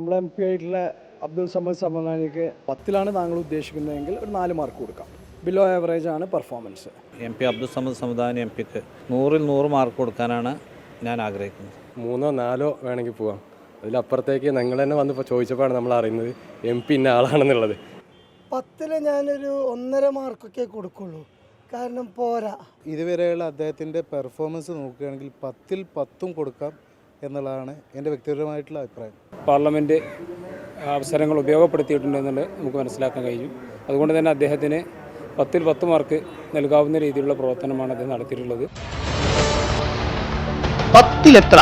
നമ്മളെ M P ആയിട്ടുള്ള അബ്ദുൾ സമദ് സമദാനിക്ക് പത്തിലാണ് താങ്കൾ ഉദ്ദേശിക്കുന്നതെങ്കിൽ ഒരു നാല് മാർക്ക് കൊടുക്കാം. ബിലോ ആവറേജ് ആണ് performance M P Abdul Samad Samadani M പിക്ക് നൂറിൽ നൂറ് മാർക്ക് കൊടുക്കാനാണ് ഞാൻ ആഗ്രഹിക്കുന്നത്. മൂന്നോ നാലോ വേണമെങ്കിൽ പോവാം. അതിലപ്പുറത്തേക്ക് നിങ്ങൾ തന്നെ വന്ന് ചോദിച്ചപ്പോഴാണ് നമ്മൾ അറിയുന്നത് എം പി ഇന്ന ആളാണെന്നുള്ളത്. പത്തിൽ ഞാനൊരു ഒന്നര മാർക്കൊക്കെ കൊടുക്കുള്ളൂ. കാരണം പോരാ. ഇതുവരെയുള്ള അദ്ദേഹത്തിന്റെ പെർഫോമൻസ് നോക്കുകയാണെങ്കിൽ പത്തിൽ പത്തും കൊടുക്കാം. എന്നുള്ളതാണ് എന്റെ വ്യക്തിപരമായിട്ടുള്ള അഭിപ്രായം. പാർലമെന്റ് അവസരങ്ങൾ ഉപയോഗപ്പെടുത്തിയിട്ടുണ്ട് എന്നുള്ളത് നമുക്ക് മനസ്സിലാക്കാൻ കഴിയും അതുകൊണ്ട് തന്നെ അദ്ദേഹത്തിന് പത്തിൽ പത്ത് മാർക്ക് നൽകാവുന്ന രീതിയിലുള്ള പ്രവർത്തനമാണ് അദ്ദേഹം നടത്തിയിട്ടുള്ളത്. പത്തിലെത്ര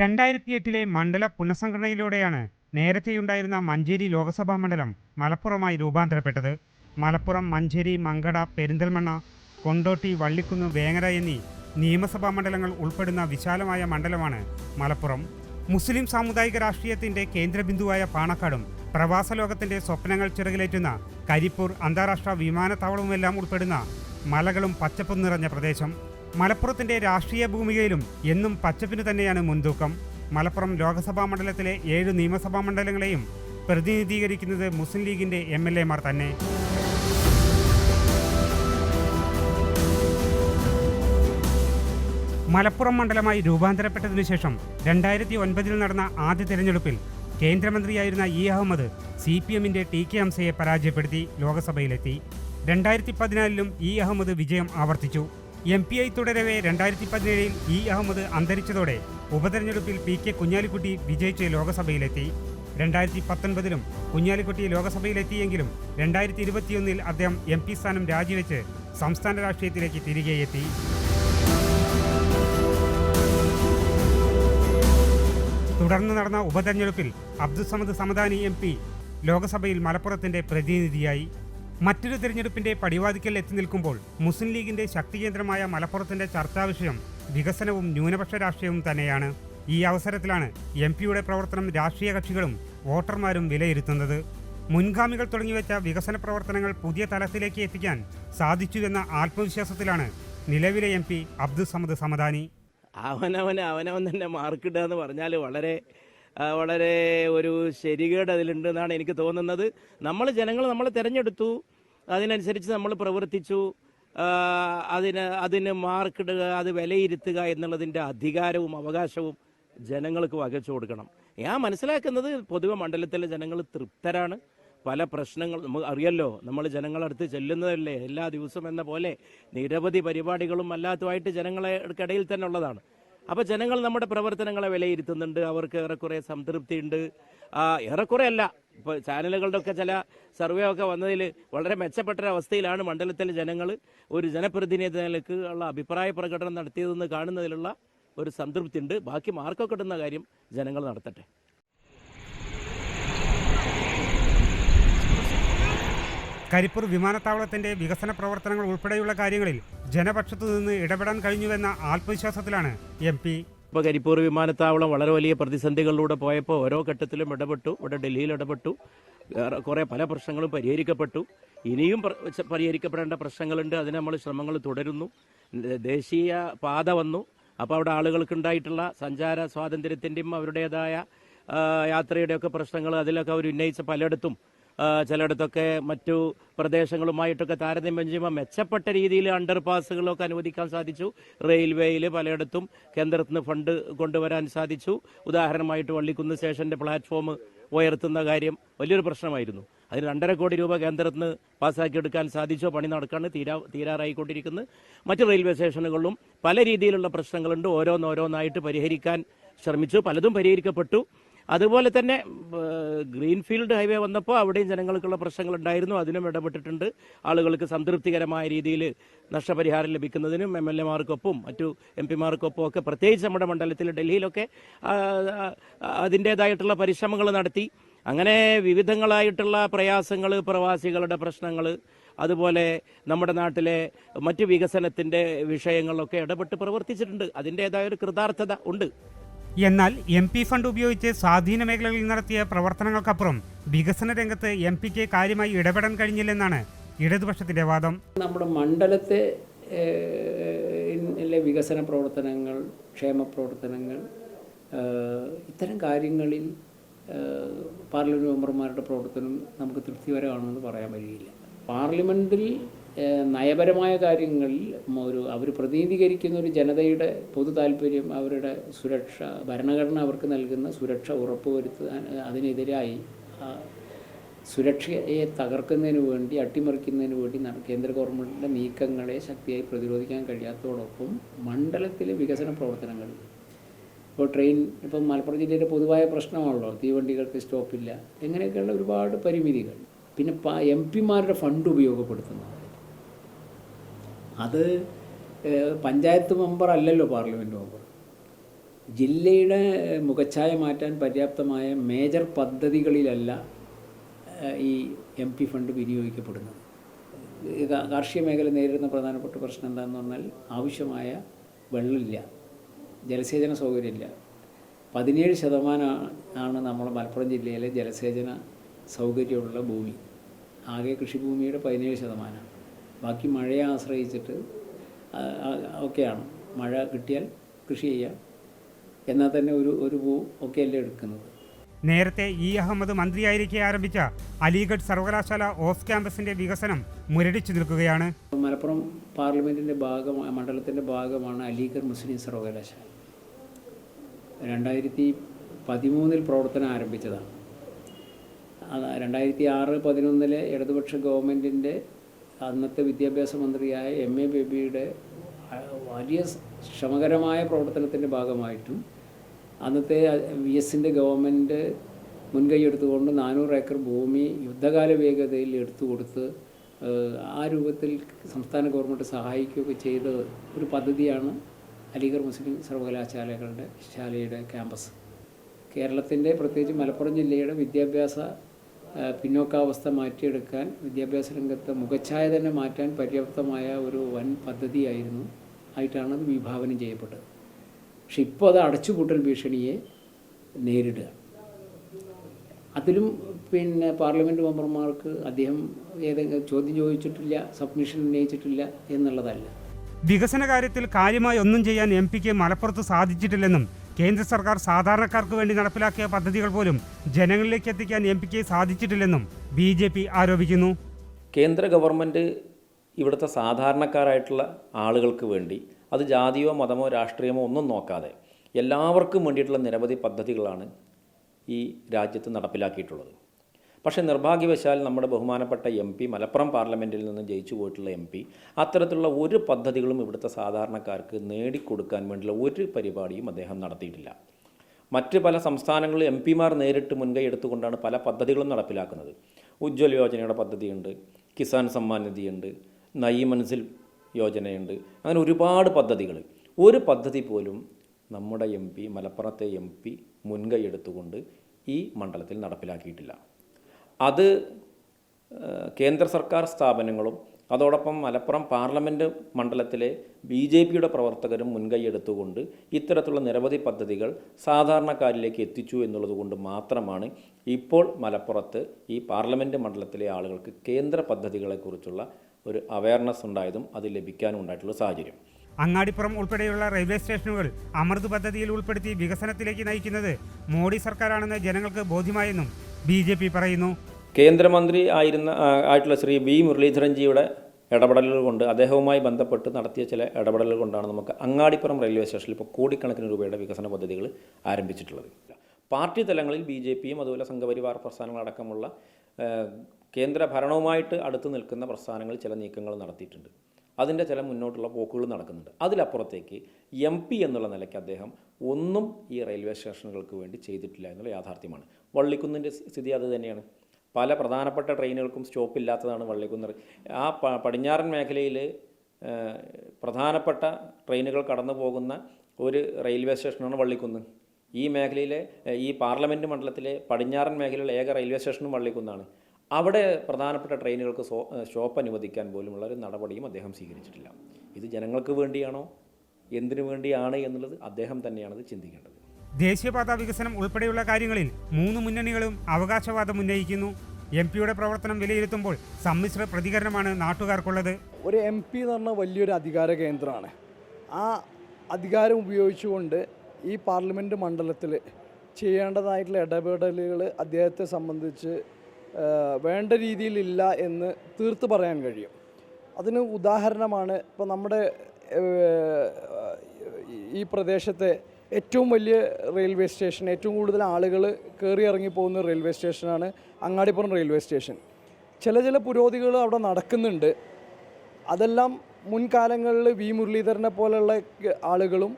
രണ്ടായിരത്തി എട്ടിലെ മണ്ഡല പുനഃസംഘടനയിലൂടെയാണ് നേരത്തെയുണ്ടായിരുന്ന മഞ്ചേരി ലോക്സഭാ മണ്ഡലം മലപ്പുറമായി രൂപാന്തരപ്പെട്ടത്. മലപ്പുറം മഞ്ചേരി മങ്കട പെരിന്തൽമണ്ണ കൊണ്ടോട്ടി വള്ളിക്കുന്ന് വേങ്ങര എന്നീ നിയമസഭാ മണ്ഡലങ്ങൾ ഉൾപ്പെടുന്ന വിശാലമായ മണ്ഡലമാണ് മലപ്പുറം. മുസ്ലിം സാമുദായിക രാഷ്ട്രീയത്തിന്റെ കേന്ദ്രബിന്ദുവായ പാണക്കാടും പ്രവാസ ലോകത്തിന്റെ സ്വപ്നങ്ങൾ ചിറകിലേറ്റുന്ന കരിപ്പൂർ അന്താരാഷ്ട്ര വിമാനത്താവളവുമെല്ലാം ഉൾപ്പെടുന്ന മലകളും പച്ചപ്പും നിറഞ്ഞ പ്രദേശം. മലപ്പുറത്തിന്റെ രാഷ്ട്രീയ ഭൂമികയിലും എന്നും പച്ചപ്പിന് തന്നെയാണ് മുൻതൂക്കം. മലപ്പുറം ലോക്സഭാ മണ്ഡലത്തിലെ ഏഴ് നിയമസഭാ മണ്ഡലങ്ങളെയും പ്രതിനിധീകരിക്കുന്നത് മുസ്ലിം ലീഗിന്റെ എം എൽ എമാർ തന്നെ. മലപ്പുറം മണ്ഡലമായി രൂപാന്തരപ്പെട്ടതിനു ശേഷം രണ്ടായിരത്തി ഒൻപതിൽ നടന്ന ആദ്യ തെരഞ്ഞെടുപ്പിൽ കേന്ദ്രമന്ത്രിയായിരുന്ന ഇ അഹമ്മദ് സി പി എമ്മിന്റെ ടി കെ അംസയെ പരാജയപ്പെടുത്തി ലോക്സഭയിലെത്തി. രണ്ടായിരത്തി പതിനാലിലും ഇ അഹമ്മദ് വിജയം ആവർത്തിച്ചു. എം പി ഐ തുടരവെ രണ്ടായിരത്തി പതിനേഴിൽ ഇ അഹമ്മദ് അന്തരിച്ചതോടെ ഉപതെരഞ്ഞെടുപ്പിൽ പി കെ കുഞ്ഞാലിക്കുട്ടി വിജയിച്ച് ലോകസഭയിലെത്തി. രണ്ടായിരത്തി പത്തൊൻപതിലും കുഞ്ഞാലിക്കുട്ടി ലോകസഭയിലെത്തിയെങ്കിലും രണ്ടായിരത്തി ഇരുപത്തിയൊന്നിൽ അദ്ദേഹം എം പി സ്ഥാനം രാജിവെച്ച് സംസ്ഥാന രാഷ്ട്രീയത്തിലേക്ക് തിരികെ എത്തി തുടർന്ന് നടന്ന ഉപതെരഞ്ഞെടുപ്പിൽ അബ്ദുസമദ് സമദാനി എം പി ലോകസഭയിൽ മലപ്പുറത്തിന്റെ പ്രതിനിധിയായി. മറ്റൊരു തിരഞ്ഞെടുപ്പിന്റെ പടിവാതിക്കൽ എത്തി നിൽക്കുമ്പോൾ മുസ്ലിം ലീഗിന്റെ ശക്തികേന്ദ്രമായ മലപ്പുറത്തിന്റെ ചർച്ചാ വിഷയം വികസനവും ന്യൂനപക്ഷ രാഷ്ട്രീയവും തന്നെയാണ്. ഈ അവസരത്തിലാണ് എം പിയുടെ പ്രവർത്തനം രാഷ്ട്രീയ കക്ഷികളും വോട്ടർമാരും വിലയിരുത്തുന്നത്. മുൻഗാമികൾ തുടങ്ങിവെച്ച വികസന പ്രവർത്തനങ്ങൾ പുതിയ തലത്തിലേക്ക് എത്തിക്കാൻ സാധിച്ചുവെന്ന ആത്മവിശ്വാസത്തിലാണ് നിലവിലെ എം പി അബ്ദുസമദ് സമദാനി. അവനവന് അവനവൻ തന്നെ മാർക്കിടുക എന്ന് പറഞ്ഞാൽ വളരെ വളരെ ഒരു ശരികേട് അതിലുണ്ട് എന്നാണ് എനിക്ക് തോന്നുന്നത്. നമ്മൾ ജനങ്ങൾ നമ്മളെ തിരഞ്ഞെടുത്തു. അതിനനുസരിച്ച് നമ്മൾ പ്രവർത്തിച്ചു. അതിന് അതിന് മാർക്കിടുക അത് വിലയിരുത്തുക എന്നുള്ളതിന്റെ അധികാരവും അവകാശവും ജനങ്ങൾക്ക് വകച്ചു കൊടുക്കണം. ഞാൻ മനസ്സിലാക്കുന്നത് പൊതുവെ മണ്ഡലത്തിലെ ജനങ്ങൾ തൃപ്തരാണ്. പല പ്രശ്നങ്ങൾ നമുക്ക് അറിയല്ലോ നമ്മൾ ജനങ്ങളടുത്ത് ചെല്ലുന്നതല്ലേ? എല്ലാ ദിവസവും എന്ന പോലെ നിരവധി പരിപാടികളും അല്ലാത്തതുമായിട്ട് ജനങ്ങളെ ഇടയിൽ തന്നെ ഉള്ളതാണ്. അപ്പോൾ ജനങ്ങൾ നമ്മുടെ പ്രവർത്തനങ്ങളെ വിലയിരുത്തുന്നുണ്ട്. അവർക്ക് ഏറെക്കുറെ സംതൃപ്തിയുണ്ട്. ഏറെക്കുറെ അല്ല. ഇപ്പോൾ ചാനലുകളുടെ ഒക്കെ ചില സർവേ ഒക്കെ വന്നതിൽ വളരെ മെച്ചപ്പെട്ട ഒരു അവസ്ഥയിലാണ് മണ്ഡലത്തിലെ ജനങ്ങൾ ഒരു ജനപ്രതിനിധി നിലയ്ക്ക് ഉള്ള അഭിപ്രായ പ്രകടനം നടത്തിയതെന്ന് കാണുന്നതിലുള്ള ഒരു സംതൃപ്തി ഉണ്ട് ബാക്കി മാർക്കൊക്കെ ഇടുന്ന കാര്യം ജനങ്ങൾ നടത്തട്ടെ. കരിപ്പൂർ വിമാനത്താവളത്തിന്റെ വികസന പ്രവർത്തനങ്ങൾ ഉൾപ്പെടെയുള്ള കാര്യങ്ങളിൽ ജനപക്ഷത്തു നിന്ന് ഇടപെടാൻ കഴിഞ്ഞുവെന്ന ആത്മവിശ്വാസത്തിലാണ് എം പി. ഇപ്പോൾ കരിപ്പൂർ വിമാനത്താവളം വളരെ വലിയ പ്രതിസന്ധികളിലൂടെ പോയപ്പോൾ ഓരോ ഘട്ടത്തിലും ഇടപെട്ടു ഇവിടെ ഡൽഹിയിൽ ഇടപെട്ടു. കുറേ പല പ്രശ്നങ്ങളും പരിഹരിക്കപ്പെട്ടു. ഇനിയും പരിഹരിക്കപ്പെടേണ്ട പ്രശ്നങ്ങളുണ്ട്. അതിന് നമ്മൾ ശ്രമങ്ങൾ തുടരുന്നു. ദേശീയ പാത വന്നു. അപ്പോൾ അവിടെ ആളുകൾക്കുണ്ടായിട്ടുള്ള സഞ്ചാര സ്വാതന്ത്ര്യത്തിന്റെയും അവരുടേതായ യാത്രയുടെയൊക്കെ പ്രശ്നങ്ങൾ അതിലൊക്കെ അവർ ഉന്നയിച്ച പലയിടത്തും ചിലയിടത്തൊക്കെ മറ്റു പ്രദേശങ്ങളുമായിട്ടൊക്കെ താരതമ്യം ചെയ്യുമ്പോൾ മെച്ചപ്പെട്ട രീതിയിൽ അണ്ടർ പാസുകളൊക്കെ അനുവദിക്കാൻ സാധിച്ചു. റെയിൽവേയിൽ പലയിടത്തും കേന്ദ്രത്തിൽ നിന്ന് ഫണ്ട് കൊണ്ടുവരാൻ സാധിച്ചു. ഉദാഹരണമായിട്ട് വള്ളിക്കുന്ന് സ്റ്റേഷന്റെ പ്ലാറ്റ്ഫോം ഉയർത്തുന്ന കാര്യം വലിയൊരു പ്രശ്നമായിരുന്നു. അതിന് രണ്ടര കോടി രൂപ കേന്ദ്രത്തിന് പാസ്സാക്കിയെടുക്കാൻ സാധിച്ചോ പണി നടക്കാണ് തീരാ തീരാറായിക്കൊണ്ടിരിക്കുന്നത് മറ്റ് റെയിൽവേ സ്റ്റേഷനുകളിലും പല രീതിയിലുള്ള പ്രശ്നങ്ങളുണ്ട്. ഓരോന്നോരോന്നായിട്ട് പരിഹരിക്കാൻ ശ്രമിച്ചു. പലതും പരിഹരിക്കപ്പെട്ടു. അതുപോലെ തന്നെ ഗ്രീൻഫീൽഡ് ഹൈവേ വന്നപ്പോൾ അവിടെയും ജനങ്ങൾക്കുള്ള പ്രശ്നങ്ങൾ ഉണ്ടായിരുന്നു അതിനും ഇടപെട്ടിട്ടുണ്ട്. ആളുകൾക്ക് സംതൃപ്തികരമായ രീതിയിൽ നഷ്ടപരിഹാരം ലഭിക്കുന്നതിനും എം എൽ എമാർക്കൊപ്പം മറ്റു എം പിമാർക്കൊപ്പം ഒക്കെ പ്രത്യേകിച്ച് നമ്മുടെ മണ്ഡലത്തിൽ ഡൽഹിയിലൊക്കെ അതിന്റേതായിട്ടുള്ള പരിശ്രമങ്ങൾ നടത്തി. അങ്ങനെ വിവിധങ്ങളായിട്ടുള്ള പ്രയാസങ്ങൾ പ്രവാസികളുടെ പ്രശ്നങ്ങൾ അതുപോലെ നമ്മുടെ നാട്ടിലെ മറ്റ് വികസനത്തിന്റെ വിഷയങ്ങളിലൊക്കെ ഇടപെട്ട് പ്രവർത്തിച്ചിട്ടുണ്ട്. അതിന്റേതായ ഒരു കൃതാർത്ഥത ഉണ്ട്. എന്നാൽ എം പി ഫണ്ട് ഉപയോഗിച്ച് സ്വാധീന മേഖലകളിൽ നടത്തിയ പ്രവർത്തനങ്ങൾക്കപ്പുറം വികസന രംഗത്ത് എം പിക്ക് കാര്യമായി ഇടപെടാൻ കഴിഞ്ഞില്ലെന്നാണ് ഇടതുപക്ഷത്തിന്റെ വാദം. നമ്മുടെ മണ്ഡലത്തെ വികസന പ്രവർത്തനങ്ങൾ ക്ഷേമ പ്രവർത്തനങ്ങൾ ഇത്തരം കാര്യങ്ങളിൽ പാർലമെന്റ് മെമ്പർമാരുടെ പ്രവർത്തനം നമുക്ക് തൃപ്തികരമാണെന്ന് പറയാൻ കഴിയില്ല പാർലമെന്റിൽ ഏഹ്, നയപരമായ കാര്യങ്ങളിൽ ഒരു അവർ പ്രതിനിധീകരിക്കുന്ന ഒരു ജനതയുടെ പൊതു താല്പര്യം അവരുടെ സുരക്ഷ ഭരണഘടന അവർക്ക് നൽകുന്ന സുരക്ഷ ഉറപ്പുവരുത്താൻ അതിനെതിരായി സുരക്ഷയെ തകർക്കുന്നതിന് വേണ്ടി അട്ടിമറിക്കുന്നതിന് വേണ്ടി കേന്ദ്ര ഗവൺമെന്റിന്റെ നീക്കങ്ങളെ ശക്തിയായി പ്രതിരോധിക്കാൻ കഴിയാത്തതോടൊപ്പം മണ്ഡലത്തിലെ വികസന പ്രവർത്തനങ്ങൾ. ഇപ്പോൾ ട്രെയിൻ ഇപ്പം മലപ്പുറം ജില്ലയിലെ പൊതുവായ പ്രശ്നമാണല്ലോ തീവണ്ടികൾക്ക് സ്റ്റോപ്പില്ല ഇങ്ങനെയൊക്കെയുള്ള ഒരുപാട് പരിമിതികൾ. പിന്നെ എം പിമാരുടെ ഫണ്ട് ഉപയോഗപ്പെടുത്തുന്നത്. അത് പഞ്ചായത്ത് മെമ്പർ അല്ലല്ലോ പാർലമെന്റ് മെമ്പർ. ജില്ലയുടെ മുഖച്ഛായ മാറ്റാൻ പര്യാപ്തമായ മേജർ പദ്ധതികളിലല്ല ഈ എം പി ഫണ്ട് വിനിയോഗിക്കപ്പെടുന്നത്. കാർഷിക മേഖല നേരിടുന്ന പ്രധാനപ്പെട്ട പ്രശ്നം എന്താണെന്ന് പറഞ്ഞാൽ ആവശ്യമായ വെള്ളമില്ല ജലസേചന സൗകര്യമില്ല. പതിനേഴ് ശതമാനം ആണ് നമ്മുടെ മലപ്പുറം ജില്ലയിലെ ജലസേചന സൗകര്യമുള്ള ഭൂമി. ആകെ കൃഷിഭൂമിയുടെ പതിനേഴ് ശതമാനമാണ് ബാക്കി മഴയെ ആശ്രയിച്ചിട്ട് ഒക്കെയാണ്. മഴ കിട്ടിയാൽ കൃഷി ചെയ്യാം. എന്നാൽ തന്നെ ഒരു ഒരു പൂ ഒക്കെയല്ലേ എടുക്കുന്നത്. നേരത്തെ ഇ. അഹമ്മദ് മന്ത്രിയായിരിക്കെ ആരംഭിച്ച അലിഗഡ് സർവകലാശാല ഓഫ് ക്യാമ്പസിന്റെ വികസനം മുരടിച്ചു നിൽക്കുകയാണ്. മലപ്പുറം പാർലമെന്റിന്റെ ഭാഗമായ മണ്ഡലത്തിന്റെ ഭാഗമാണ് അലിഗഡ് മുസ്ലിം സർവകലാശാല. രണ്ടായിരത്തി പതിമൂന്നിൽ പ്രവർത്തനം ആരംഭിച്ചതാണ്. രണ്ടായിരത്തി ആറ് പതിനൊന്നിലെ ഇടതുപക്ഷ ഗവൺമെന്റിന്റെ അന്നത്തെ വിദ്യാഭ്യാസ മന്ത്രിയായ എം എ ബേബിയുടെ വലിയ ശ്രമകരമായ പ്രവർത്തനത്തിന്റെ ഭാഗമായിട്ടും അന്നത്തെ വി എസിന്റെ ഗവൺമെന്റ് മുൻകൈ എടുത്തുകൊണ്ട് നാനൂറ് ഏക്കർ ഭൂമി യുദ്ധകാല വേഗതയിൽ എടുത്തു കൊടുത്ത് ആ രൂപത്തിൽ സംസ്ഥാന ഗവൺമെന്റ് സഹായിക്കുകയൊക്കെ ചെയ്ത ഒരു പദ്ധതിയാണ് അലിഗർ മുസ്ലിം സർവകലാശാലകളുടെ ശാലയുടെ ക്യാമ്പസ്. കേരളത്തിന്റെ പ്രത്യേകിച്ച് മലപ്പുറം ജില്ലയുടെ വിദ്യാഭ്യാസ പിന്നോക്കാവസ്ഥ മാറ്റിയെടുക്കാൻ വിദ്യാഭ്യാസ രംഗത്ത് മുഖച്ഛായ തന്നെ മാറ്റാൻ പര്യാപ്തമായ ഒരു വൻ പദ്ധതിയായിരുന്നു ആയിട്ടാണ് അത് വിഭാവനം ചെയ്യപ്പെട്ടത്. പക്ഷെ ഇപ്പോൾ അത് അടച്ചുപൂട്ടൽ ഭീഷണിയെ നേരിടുക. അതിലും പിന്നെ പാർലമെന്റ് മെമ്പർമാർക്ക് അദ്ദേഹം ഏതെങ്കിലും ചോദ്യം ചോദിച്ചിട്ടില്ല സബ്മിഷൻ ഉന്നയിച്ചിട്ടില്ല എന്നുള്ളതല്ല. വികസന കാര്യത്തിൽ കാര്യമായി ഒന്നും ചെയ്യാൻ എം പിക്ക് മലപ്പുറത്ത് സാധിച്ചിട്ടില്ലെന്നും കേന്ദ്ര സർക്കാർ സാധാരണക്കാർക്ക് വേണ്ടി നടപ്പിലാക്കിയ പദ്ധതികൾ പോലും ജനങ്ങളിലേക്ക് എത്തിക്കാൻ എം പിക്ക് സാധിച്ചിട്ടില്ലെന്നും ബി ജെ പി ആരോപിക്കുന്നു. കേന്ദ്ര ഗവൺമെന്റ് ഇവിടുത്തെ സാധാരണക്കാരായിട്ടുള്ള ആളുകൾക്ക് വേണ്ടി അത് ജാതിയോ മതമോ രാഷ്ട്രീയമോ ഒന്നും നോക്കാതെ എല്ലാവർക്കും വേണ്ടിയിട്ടുള്ള നിരവധി പദ്ധതികളാണ് ഈ രാജ്യത്ത് നടപ്പിലാക്കിയിട്ടുള്ളത്. പക്ഷേ നിർഭാഗ്യവശാൽ നമ്മുടെ ബഹുമാനപ്പെട്ട എം പി മലപ്പുറം പാർലമെന്റിൽ നിന്ന് ജയിച്ചു പോയിട്ടുള്ള എം പി അത്തരത്തിലുള്ള ഒരു പദ്ധതികളും ഇവിടുത്തെ സാധാരണക്കാർക്ക് നേടിക്കൊടുക്കാൻ വേണ്ടിയുള്ള ഒരു പരിപാടിയും അദ്ദേഹം നടത്തിയിട്ടില്ല. മറ്റ് പല സംസ്ഥാനങ്ങളിൽ എം പിമാർ നേരിട്ട് മുൻകൈ എടുത്തുകൊണ്ടാണ് പല പദ്ധതികളും നടപ്പിലാക്കുന്നത്. ഉജ്ജ്വൽ യോജനയുടെ പദ്ധതിയുണ്ട് കിസാൻ സമ്മാൻ നിധിയുണ്ട് നയി മൻസിൽ യോജനയുണ്ട് അങ്ങനെ ഒരുപാട് പദ്ധതികൾ. ഒരു പദ്ധതി പോലും നമ്മുടെ എം പി മലപ്പുറത്തെ എം പി മുൻകൈ എടുത്തുകൊണ്ട് ഈ മണ്ഡലത്തിൽ നടപ്പിലാക്കിയിട്ടില്ല. അത് കേന്ദ്ര സർക്കാർ സ്ഥാപനങ്ങളും അതോടൊപ്പം മലപ്പുറം പാർലമെന്റ് മണ്ഡലത്തിലെ ബി ജെ പിയുടെ പ്രവർത്തകരും മുൻകൈ എടുത്തുകൊണ്ട് ഇത്തരത്തിലുള്ള നിരവധി പദ്ധതികൾ സാധാരണക്കാരിലേക്ക് എത്തിച്ചു എന്നുള്ളതുകൊണ്ട് മാത്രമാണ് ഇപ്പോൾ മലപ്പുറത്ത് ഈ പാർലമെന്റ് മണ്ഡലത്തിലെ ആളുകൾക്ക് കേന്ദ്ര പദ്ധതികളെക്കുറിച്ചുള്ള ഒരു അവയർനെസ് ഉണ്ടായതും അത് ലഭിക്കാനും ഉണ്ടായിട്ടുള്ള സാഹചര്യം. അങ്ങാടിപ്പുറം ഉൾപ്പെടെയുള്ള റെയിൽവേ സ്റ്റേഷനുകൾ അമൃത് പദ്ധതിയിൽ ഉൾപ്പെടുത്തി വികസനത്തിലേക്ക് നയിക്കുന്നത് മോഡി സർക്കാരാണെന്ന് ജനങ്ങൾക്ക് ബോധ്യമായെന്നും ബി ജെ പി പറയുന്നു. കേന്ദ്രമന്ത്രി ആയിരുന്ന ആയിട്ടുള്ള ശ്രീ ബി മുരളീധരൻജിയുടെ ഇടപെടലുകൾ കൊണ്ട് അദ്ദേഹവുമായി ബന്ധപ്പെട്ട് നടത്തിയ ചില ഇടപെടലുകൾ കൊണ്ടാണ് നമുക്ക് അങ്ങാടിപ്പുറം റെയിൽവേ സ്റ്റേഷനിൽ ഇപ്പോൾ കോടിക്കണക്കിന് രൂപയുടെ വികസന പദ്ധതികൾ ആരംഭിച്ചിട്ടുള്ളത്. പാർട്ടി തലങ്ങളിൽ ബി ജെ പിയും അതുപോലെ സംഘപരിവാർ പ്രസ്ഥാനങ്ങളടക്കമുള്ള കേന്ദ്ര ഭരണവുമായിട്ട് അടുത്ത് നിൽക്കുന്ന പ്രസ്ഥാനങ്ങൾ ചില നീക്കങ്ങൾ നടത്തിയിട്ടുണ്ട്. അതിന്റെ ചില മുന്നോട്ടുള്ള പോക്കുകൾ നടക്കുന്നുണ്ട്. അതിലപ്പുറത്തേക്ക് എം പി എന്നുള്ള നിലയ്ക്ക് അദ്ദേഹം ഒന്നും ഈ റെയിൽവേ സ്റ്റേഷനുകൾക്ക് വേണ്ടി ചെയ്തിട്ടില്ല എന്നുള്ള യാഥാർത്ഥ്യമാണ്. വള്ളിക്കുന്നിന്റെ സ്ഥിതി അത് തന്നെയാണ്. പല പ്രധാനപ്പെട്ട ട്രെയിനുകൾക്കും സ്റ്റോപ്പ് ഇല്ലാത്തതാണ് വള്ളിക്കുന്ന് ആ പടിഞ്ഞാറൻ മേഖലയിൽ പ്രധാനപ്പെട്ട ട്രെയിനുകൾ കടന്നു പോകുന്ന ഒരു റെയിൽവേ സ്റ്റേഷനാണ് വള്ളിക്കുന്ന്. ഈ മേഖലയിലെ ഈ പാർലമെന്റ് മണ്ഡലത്തിലെ പടിഞ്ഞാറൻ മേഖലയിലെ ഏക റെയിൽവേ സ്റ്റേഷനും വള്ളിക്കുന്നാണ്. അവിടെ പ്രധാനപ്പെട്ട ട്രെയിനുകൾക്ക് സ്റ്റോപ്പ് അനുവദിക്കാൻ പോലുമുള്ള ഒരു നടപടിയും അദ്ദേഹം സ്വീകരിച്ചിട്ടില്ല. ഇത് ജനങ്ങൾക്ക് വേണ്ടിയാണോ? എന്തിനു വേണ്ടിയാണ് എന്നുള്ളത് അദ്ദേഹം തന്നെയാണ് അത് ചിന്തിക്കേണ്ടത്. ദേശീയപാത വികസനം ഉൾപ്പെടെയുള്ള കാര്യങ്ങളിൽ മൂന്ന് മുന്നണികളും അവകാശവാദം ഉന്നയിക്കുന്നു. എം പിയുടെ പ്രവർത്തനം വിലയിരുത്തുമ്പോൾ സമ്മിശ്ര പ്രതികരണമാണ് നാട്ടുകാർക്കുള്ളത്. ഒരു എം പി എന്ന് പറഞ്ഞാൽ വലിയൊരു അധികാര കേന്ദ്രമാണ്. ആ അധികാരം ഉപയോഗിച്ചുകൊണ്ട് ഈ പാർലമെന്റ് മണ്ഡലത്തിൽ ചെയ്യേണ്ടതായിട്ടുള്ള ഇടപെടലുകൾ അദ്ദേഹത്തെ സംബന്ധിച്ച് വേണ്ട രീതിയിലില്ല എന്ന് തീർത്ത് പറയാൻ കഴിയും. അതിന് ഉദാഹരണമാണ് ഇപ്പോൾ നമ്മുടെ ഈ പ്രദേശത്തെ ഏറ്റവും വലിയ റെയിൽവേ സ്റ്റേഷൻ ഏറ്റവും കൂടുതൽ ആളുകൾ കയറി ഇറങ്ങി പോകുന്ന റെയിൽവേ സ്റ്റേഷനാണ് അങ്ങാടിപ്പുറം റെയിൽവേ സ്റ്റേഷൻ. ചില ചില പുരോഗതികൾ അവിടെ നടക്കുന്നുണ്ട്. അതെല്ലാം മുൻകാലങ്ങളിൽ വി മുരളീധരനെ പോലുള്ള ആളുകളും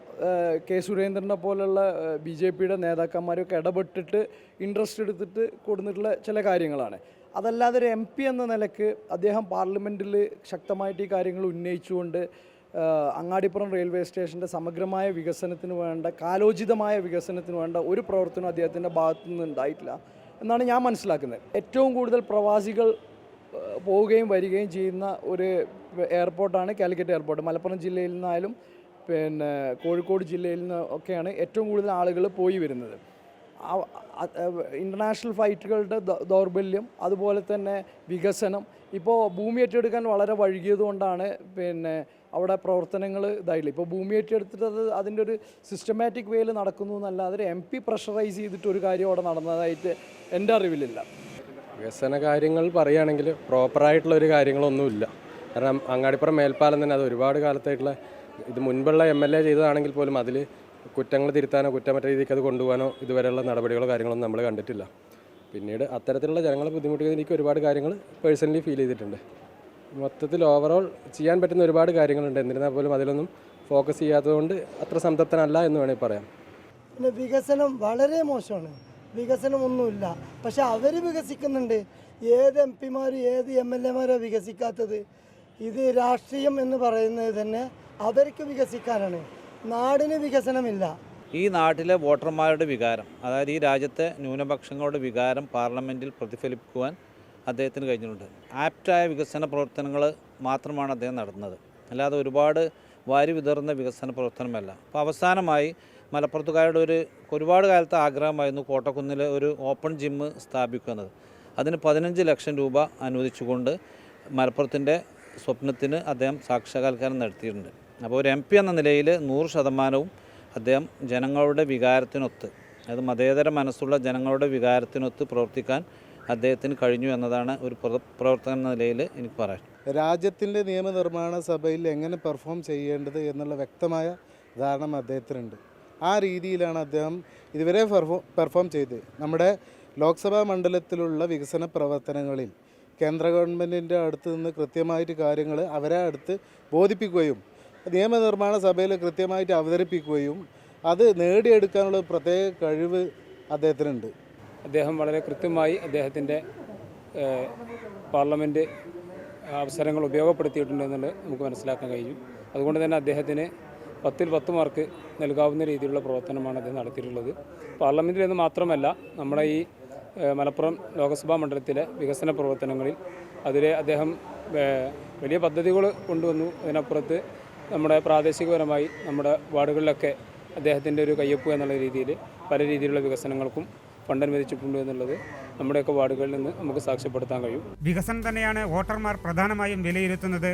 കെ സുരേന്ദ്രനെ പോലുള്ള ബി ജെ പിയുടെ നേതാക്കന്മാരൊക്കെ ഇടപെട്ടിട്ട് ഇൻട്രസ്റ്റ് എടുത്തിട്ട് കൊടുത്തിട്ടുള്ള ചില കാര്യങ്ങളാണ്. അതല്ലാതെ ഒരു എം പി എന്ന നിലയ്ക്ക് അദ്ദേഹം പാർലമെന്റിൽ ശക്തമായിട്ട് ഈ കാര്യങ്ങൾ ഉന്നയിച്ചുകൊണ്ട് അങ്ങാടിപ്പുറം റെയിൽവേ സ്റ്റേഷന്റെ സമഗ്രമായ വികസനത്തിന് വേണ്ട കാലോചിതമായ വികസനത്തിന് വേണ്ട ഒരു പ്രവർത്തനം അദ്ദേഹത്തിന്റെ ഭാഗത്തു നിന്ന് ഉണ്ടായിട്ടില്ല എന്നാണ് ഞാൻ മനസ്സിലാക്കുന്നത്. ഏറ്റവും കൂടുതൽ പ്രവാസികൾ പോവുകയും വരികയും ചെയ്യുന്ന ഒരു എയർപോർട്ടാണ് കാലിക്കറ്റ് എയർപോർട്ട്. മലപ്പുറം ജില്ലയിൽ നിന്നായാലും പിന്നെ കോഴിക്കോട് ജില്ലയിൽ നിന്ന് ഒക്കെയാണ് ഏറ്റവും കൂടുതൽ ആളുകൾ പോയി വരുന്നത്. ഇന്റർനാഷണൽ ഫ്ലൈറ്റുകളുടെ ദൗർബല്യം അതുപോലെ തന്നെ വികസനം ഇപ്പോൾ ഭൂമി ഏറ്റെടുക്കാൻ വളരെ വഴുകിയതുകൊണ്ടാണ് പിന്നെ അവിടെ പ്രവർത്തനങ്ങൾ ഇതായില്ല. ഇപ്പോൾ ഭൂമി ഏറ്റെടുത്തിട്ട് അത് അതിന്റെ ഒരു സിസ്റ്റമാറ്റിക് വേയിൽ നടക്കുന്നു എന്നല്ലാതെ എം പി പ്രഷറൈസ് ചെയ്തിട്ട് ഒരു കാര്യം അവിടെ നടന്നതായിട്ട് എന്റെ അറിവിലില്ല. വികസന കാര്യങ്ങൾ പറയുകയാണെങ്കിൽ പ്രോപ്പറായിട്ടുള്ള ഒരു കാര്യങ്ങളൊന്നുമില്ല. കാരണം അങ്ങാടിപ്പുറം മേൽപ്പാലം തന്നെ അത് ഒരുപാട് കാലത്തായിട്ടുള്ള ഇത് മുൻപുള്ള എം എൽ എ ചെയ്തതാണെങ്കിൽ പോലും അതിൽ കുറ്റങ്ങൾ തിരുത്താനോ കുറ്റമറ്റ രീതിക്ക് അത് കൊണ്ടുപോകാനോ ഇതുവരെയുള്ള നടപടികളോ കാര്യങ്ങളോ നമ്മൾ കണ്ടിട്ടില്ല. പിന്നീട് അത്തരത്തിലുള്ള ജനങ്ങളെ ബുദ്ധിമുട്ടിയത് എനിക്ക് ഒരുപാട് കാര്യങ്ങൾ പേഴ്സണലി ഫീൽ ചെയ്തിട്ടുണ്ട്. മൊത്തത്തിൽ ഓവറോൾ ചെയ്യാൻ പറ്റുന്ന ഒരുപാട് കാര്യങ്ങളുണ്ട്. എന്നിരുന്നാൽ പോലും അതിലൊന്നും ഫോക്കസ് ചെയ്യാത്തതുകൊണ്ട് അത്ര സംതൃപ്തനല്ല എന്ന് വേണമെങ്കിൽ പറയാം. പിന്നെ വികസനം വളരെ മോശമാണ്. വികസനം ഒന്നുമില്ല പക്ഷെ അവർ വികസിക്കുന്നുണ്ട്. ഏത് എം പിമാർ ഏത് എം എൽ എമാരാണ് വികസിക്കാത്തത്? ഇത് രാഷ്ട്രീയം എന്ന് പറയുന്നത് തന്നെ അവർക്ക് വികസിക്കാനാണ്. നാടിന് വികസനമില്ല. ഈ നാട്ടിലെ വോട്ടർമാരുടെ വികാരം അതായത് ഈ രാജ്യത്തെ ന്യൂനപക്ഷങ്ങളുടെ വികാരം പാർലമെന്റിൽ പ്രതിഫലിപ്പിക്കുവാൻ അദ്ദേഹത്തിന് കഴിഞ്ഞിട്ടുണ്ട്. ആപ്റ്റായ വികസന പ്രവർത്തനങ്ങൾ മാത്രമാണ് അദ്ദേഹം നടത്തുന്നത്. അല്ലാതെ ഒരുപാട് വാരി വിതറുന്ന വികസന പ്രവർത്തനമല്ല. അപ്പോൾ അവസാനമായി മലപ്പുറത്തുകാരുടെ ഒരു ഒരുപാട് കാലത്തെ ആഗ്രഹമായിരുന്നു കോട്ടക്കുന്നിൽ ഒരു ഓപ്പൺ ജിമ്മ് സ്ഥാപിക്കുന്നത്. അതിന് പതിനഞ്ച് ലക്ഷം രൂപ അനുവദിച്ചുകൊണ്ട് മലപ്പുറത്തിന്റെ സ്വപ്നത്തിന് അദ്ദേഹം സാക്ഷാത്കാരം നടത്തിയിട്ടുണ്ട്. അപ്പോൾ ഒരു എം പി എന്ന നിലയിൽ നൂറ് ശതമാനവും അദ്ദേഹം ജനങ്ങളുടെ വികാരത്തിനൊത്ത് അതായത് മതേതര മനസ്സുള്ള ജനങ്ങളുടെ വികാരത്തിനൊത്ത് പ്രവർത്തിക്കാൻ അദ്ദേഹത്തിന് കഴിഞ്ഞു എന്നതാണ് ഒരു പ്രവ- പ്രവർത്തകൻ എന്ന നിലയിൽ എനിക്ക് പറയാൻ. രാജ്യത്തിന്റെ നിയമനിർമ്മാണ സഭയിൽ എങ്ങനെ പെർഫോം ചെയ്യേണ്ടത് എന്നുള്ള വ്യക്തമായ ധാരണ അദ്ദേഹത്തിനുണ്ട്. ആ രീതിയിലാണ് അദ്ദേഹം ഇതുവരെ പെർഫോം പെർഫോം ചെയ്ത് നമ്മുടെ ലോക്സഭാ മണ്ഡലത്തിലുള്ള വികസന പ്രവർത്തനങ്ങളിൽ കേന്ദ്ര ഗവൺമെന്റിന്റെ അടുത്ത് നിന്ന് കൃത്യമായിട്ട് കാര്യങ്ങൾ അവരെ അടുത്ത് ബോധിപ്പിക്കുകയും നിയമനിർമ്മാണ സഭയിൽ കൃത്യമായിട്ട് അവതരിപ്പിക്കുകയും അത് നേടിയെടുക്കാനുള്ള പ്രത്യേക കഴിവ് അദ്ദേഹത്തിനുണ്ട്. അദ്ദേഹം വളരെ കൃത്യമായി അദ്ദേഹത്തിന്റെ പാർലമെന്റ് അവസരങ്ങൾ ഉപയോഗപ്പെടുത്തിയിട്ടുണ്ട് എന്നുള്ളത് നമുക്ക് മനസ്സിലാക്കാൻ കഴിയും. അതുകൊണ്ട് തന്നെ അദ്ദേഹത്തിന് പത്തിൽ പത്ത് മാർക്ക് നൽകാവുന്ന രീതിയിലുള്ള പ്രവർത്തനമാണ് അദ്ദേഹം നടത്തിയിട്ടുള്ളത്. പാർലമെന്റിൽ നിന്ന് മാത്രമല്ല നമ്മുടെ ഈ മലപ്പുറം ലോകസഭാ മണ്ഡലത്തിലെ വികസന പ്രവർത്തനങ്ങളിൽ അതിലെ അദ്ദേഹം വലിയ പദ്ധതികൾ കൊണ്ടുവന്നു. അതിനപ്പുറത്ത് നമ്മുടെ പ്രാദേശികപരമായി നമ്മുടെ വാർഡുകളിലൊക്കെ അദ്ദേഹത്തിന്റെ ഒരു കയ്യൊപ്പ് എന്നുള്ള രീതിയിൽ പല രീതിയിലുള്ള വികസനങ്ങൾക്കും ഫണ്ട് അനുവദിച്ചിട്ടുണ്ട് എന്നുള്ളത് നമ്മുടെയൊക്കെ വാർഡുകളിൽ നിന്ന് നമുക്ക് സാക്ഷ്യപ്പെടുത്താൻ കഴിയും. വികസനം തന്നെയാണ് വോട്ടർമാർ പ്രധാനമായും വിലയിരുത്തുന്നത്.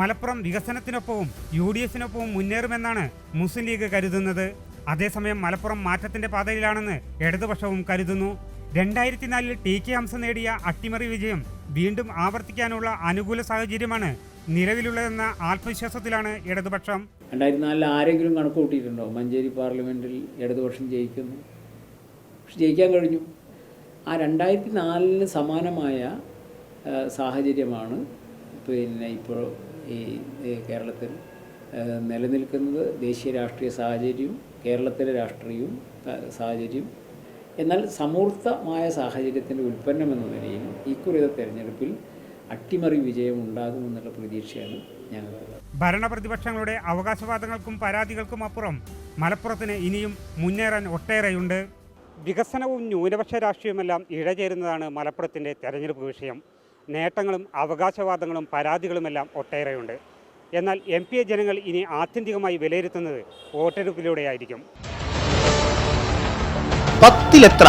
മലപ്പുറം വികസനത്തിനൊപ്പവും യു ഡി എഫിനൊപ്പവും മുന്നേറുമെന്നാണ് മുസ്ലിം ലീഗ് കരുതുന്നത്. അതേസമയം മലപ്പുറം മാറ്റത്തിന്റെ പാതയിലാണെന്ന് ഇടതുപക്ഷവും കരുതുന്നു. രണ്ടായിരത്തി നാലിൽ ടി കെ ഹംസ നേടിയ അട്ടിമറി വിജയം വീണ്ടും ആവർത്തിക്കാനുള്ള അനുകൂല സാഹചര്യമാണ് നിലവിലുള്ളതെന്ന ആത്മവിശ്വാസത്തിലാണ് ഇടതുപക്ഷം. രണ്ടായിരത്തി നാലിൽ ആരെങ്കിലും കണക്ക് കൂട്ടിയിട്ടുണ്ടോ മഞ്ചേരി പാർലമെന്റിൽ ഇടതുപക്ഷം ജയിക്കുന്നു. പക്ഷെ ജയിക്കാൻ കഴിഞ്ഞു. ആ രണ്ടായിരത്തി നാലിന് സമാനമായ സാഹചര്യമാണ് പിന്നെ ഇപ്പോൾ ഈ കേരളത്തിൽ നിലനിൽക്കുന്നത്. ദേശീയ രാഷ്ട്രീയ സാഹചര്യവും കേരളത്തിലെ രാഷ്ട്രീയവും സാഹചര്യം എന്നാൽ സമൂർത്തമായ സാഹചര്യത്തിന്റെ ഉൽപ്പന്നം എന്ന നിലയിൽ ഇക്കുറിത തെരഞ്ഞെടുപ്പിൽ അട്ടിമറി വിജയം ഉണ്ടാകുമെന്നുള്ള പ്രതീക്ഷയാണ് ഞങ്ങളുള്ളത് ഭരണപ്രതിപക്ഷങ്ങളുടെ അവകാശവാദങ്ങൾക്കും പരാതികൾക്കും അപ്പുറം മലപ്പുറത്തിന് ഇനിയും മുന്നേറാൻ ഒട്ടേറെയുണ്ട്. വികസനവും ന്യൂനപക്ഷ രാഷ്ട്രീയമെല്ലാം ഇഴചേരുന്നതാണ് മലപ്പുറത്തിന്റെ തെരഞ്ഞെടുപ്പ് വിഷയം. നേട്ടങ്ങളും അവകാശവാദങ്ങളും പരാതികളുമെല്ലാം ഒട്ടേറെയുണ്ട്. എന്നാൽ എം പി എ ജനങ്ങൾ ഇനി ആത്യന്തികമായി വിലയിരുത്തുന്നത് വോട്ടെടുപ്പിലൂടെയായിരിക്കും. പത്തിലെത്ര?